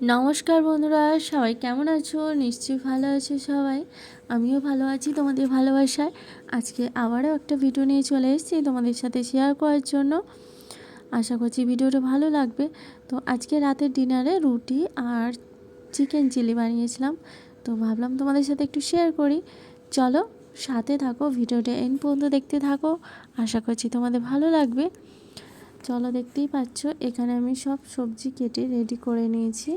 নমস্কার বন্ধুরা, সবাই কেমন আছো? নিশ্চয়ই ভালো আছো সবাই। আমিও ভালো আছি তোমাদের ভালোবাসায়। আজকে আবারও একটা ভিডিও নিয়ে চলে এসেছি তোমাদের সাথে শেয়ার করার জন্য। আশা করছি ভিডিওটা ভালো লাগবে। তো আজকে রাতের ডিনারে রুটি আর চিকেন চিলি বানিয়েছিলাম। তো ভাবলাম তোমাদের সাথে একটু শেয়ার করি। চলো, সাথে থাকো, ভিডিওটা এন পর্যন্ত দেখতে থাকো। আশা করছি তোমাদের ভালো লাগবে। চলো দেখতেই পাচ্ছ, এখানে আমি সব সবজি কেটে রেডি করে নিয়েছি।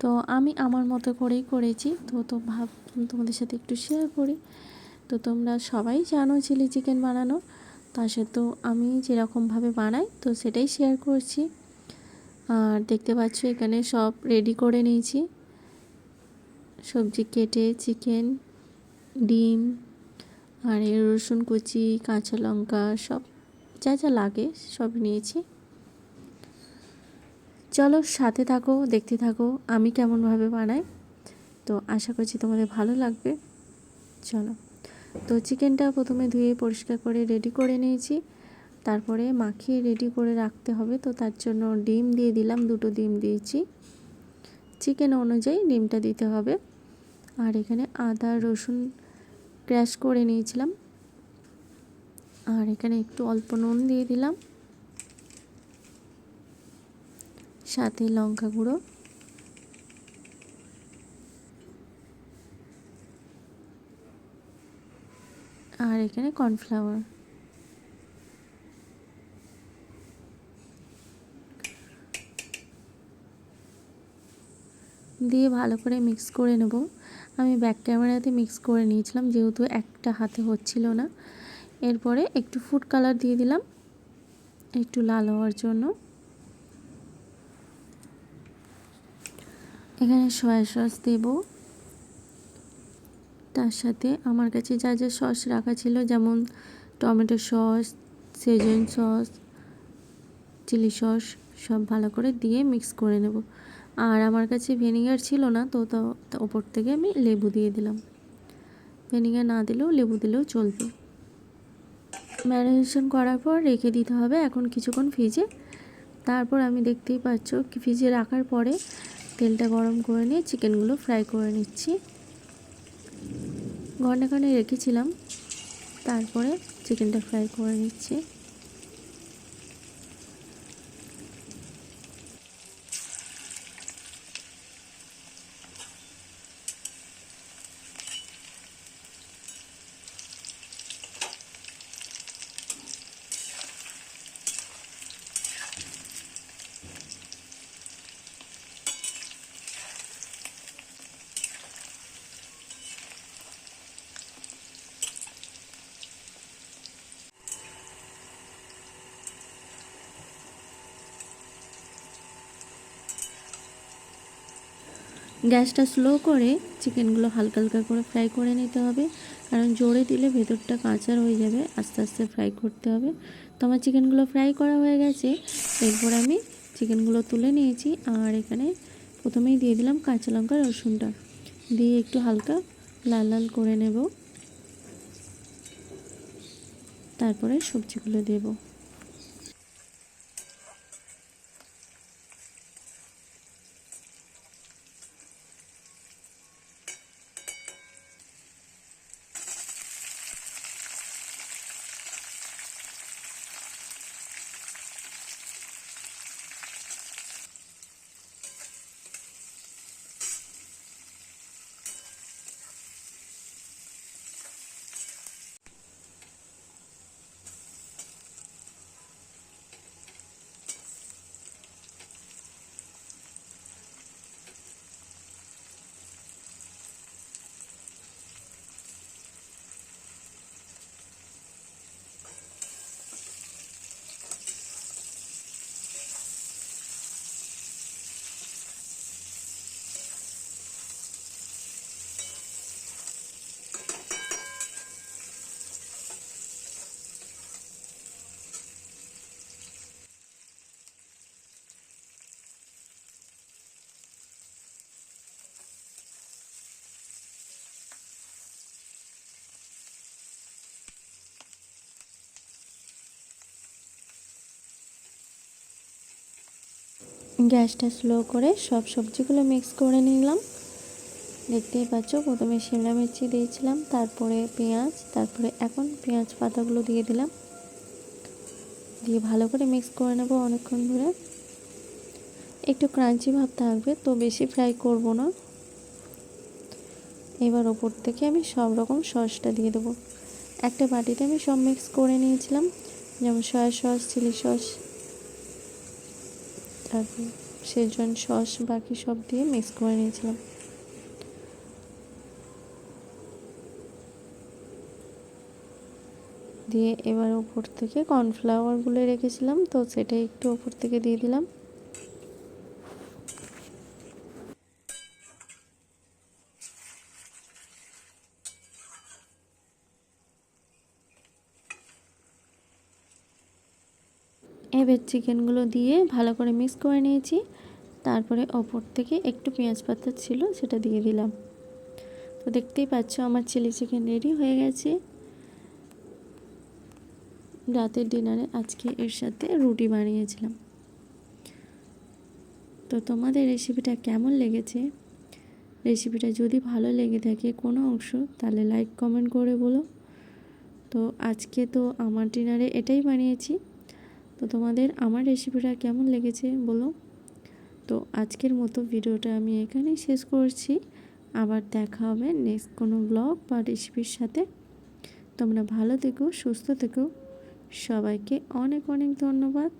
তো আমি আমার মতো করেই করেছি। তো তো ভাব, তোমাদের সাথে একটু শেয়ার করি। তো তোমরা সবাই জানো চিলি চিকেন বানানো। তা সত্ত্বেও আমি যেরকমভাবে বানাই, তো সেটাই শেয়ার করছি। আর দেখতে পাচ্ছ এখানে সব রেডি করে নিয়েছি। সবজি কেটে চিকেন ডিম, আর রসুন কুচি, কাঁচা লঙ্কা, সব যা যা লাগে সব নিয়েছি। চলো সাথে থাকো, দেখতে থাকো, আমি কেমনভাবে বানাই। তো আশা করছি তোমাদের ভালো লাগবে। চলো। তো চিকেনটা প্রথমে ধুয়ে পরিষ্কার করে রেডি করে নিয়েছি। তারপরে মাখিয়ে রেডি করে রাখতে হবে। তো তার জন্য ডিম দিয়ে দিলাম, দুটো ডিম দিয়েছি। চিকেন অনুযায়ী ডিমটা দিতে হবে। আর এখানে আদা, রসুন ক্র্যাশ করে নিয়েছিলাম। আর এখানে একটু অল্প নুন দিয়ে দিলাম। সাথে লঙ্কা গুঁড়ো। আর এখানে কর্নফ্লাওয়ার। দিয়ে ভালো করে মিক্স করে নেব। আমি ব্যাক ক্যামেরাতে মিক্স করে নিয়েছিলাম, যেহেতু একটা হাতে হচ্ছিল না। এরপরে একটু ফুড কালার দিয়ে দিলাম, একটু লাল হওয়ার জন্য। এখানে সয়া সস দেব। তার সাথে আমার কাছে যা যা সস রাখা ছিল, যেমন tomato sauce, Schezwan sauce, chilli sauce, সব ভালো করে দিয়ে মিক্স করে নেব। আর আমার কাছে ভিনিগার ছিল না, তো তো ওপর থেকে আমি লেবু দিয়ে দিলাম। ভিনিগার না দিলেও লেবু দিলেও চলবে। ম্যারিনেশন করার পর রেখে দিতে হবে এখন কিছুক্ষণ ফ্রিজে। তারপর আমি দেখতেই পাচ্ছ ফ্রিজে রাখার পরে তেলটা গরম করে নিয়ে চিকেনগুলো ফ্রাই করে নিচ্ছি। ঘণ্টা ঘণ্টা রেখেছিলাম, তারপরে চিকেনটা ফ্রাই করে নিচ্ছি। গ্যাসটা স্লো করে চিকেনগুলো হালকা হালকা করে ফ্রাই করে নিতে হবে। কারণ জোরে দিলে ভেতরটা কাঁচা হয়ে যাবে, আস্তে আস্তে ফ্রাই করতে হবে। তো আমার চিকেনগুলো ফ্রাই করা হয়ে গেছে। এরপর আমি চিকেনগুলো তুলে নিয়েছি আর এখানে প্রথমেই দিয়ে দিলাম কাঁচা লঙ্কা, রসুনটা। দিয়ে একটু হালকা লাল লাল করে নেব। তারপরে সবজিগুলো দেবো। গ্যাসটা স্লো করে সব সবজিগুলো মিক্স করে নিলাম। দেখতেই পাচ্ছ, প্রথমে শিমলা মির্চি দিয়েছিলাম, তারপরে পেঁয়াজ, তারপরে এখন পেঁয়াজ পাতাগুলো দিয়ে দিলাম। দিয়ে ভালো করে মিক্স করে নেব অনেকক্ষণ ধরে। একটু ক্রাঞ্চি ভাব থাকবে, তো বেশি ফ্রাই করব না। এবার ওপর থেকে আমি সব রকম সসটা দিয়ে দেবো। একটা বাটিতে আমি সব মিক্স করে নিয়েছিলাম, যেমন সয়া সস, চিলি সস। তারপর সেজন সস বাকি সব দিয়ে মিক্স করে নিয়েছিলাম। দিয়ে এবার ওপর থেকে কর্নফ্লাওয়ারগুলো রেখেছিলাম, তো সেটাই একটু ওপর থেকে দিয়ে দিলাম। এবার চিকেনগুলো দিয়ে ভালো করে মিক্স করে নিয়েছি। তারপরে ওপর থেকে একটু পেঁয়াজ পাতা ছিল, সেটা দিয়ে দিলাম। তো দেখতেই পাচ্ছ আমার চিলি চিকেন রেডি হয়ে গেছে। রাতের ডিনারে আজকে এর সাথে রুটি বানিয়েছিলাম। তো তোমাদের রেসিপিটা কেমন লেগেছে? রেসিপিটা যদি ভালো লেগে থাকে কোনো অংশ, তাহলে লাইক কমেন্ট করে বলো। তো আজকে তো আমার ডিনারে এটাই বানিয়েছি। তো তোমাদের আমার রেসিপিটা কেমন লেগেছে বলো? তো আজকের মতো ভিডিওটা আমি এখানেই শেষ করছি। আবার দেখা হবে নেক্সট কোনো ব্লগ বা রেসিপির সাথে। তোমরা ভালো থেকো, সুস্থ থেকো। সবাইকে অনেক অনেক ধন্যবাদ।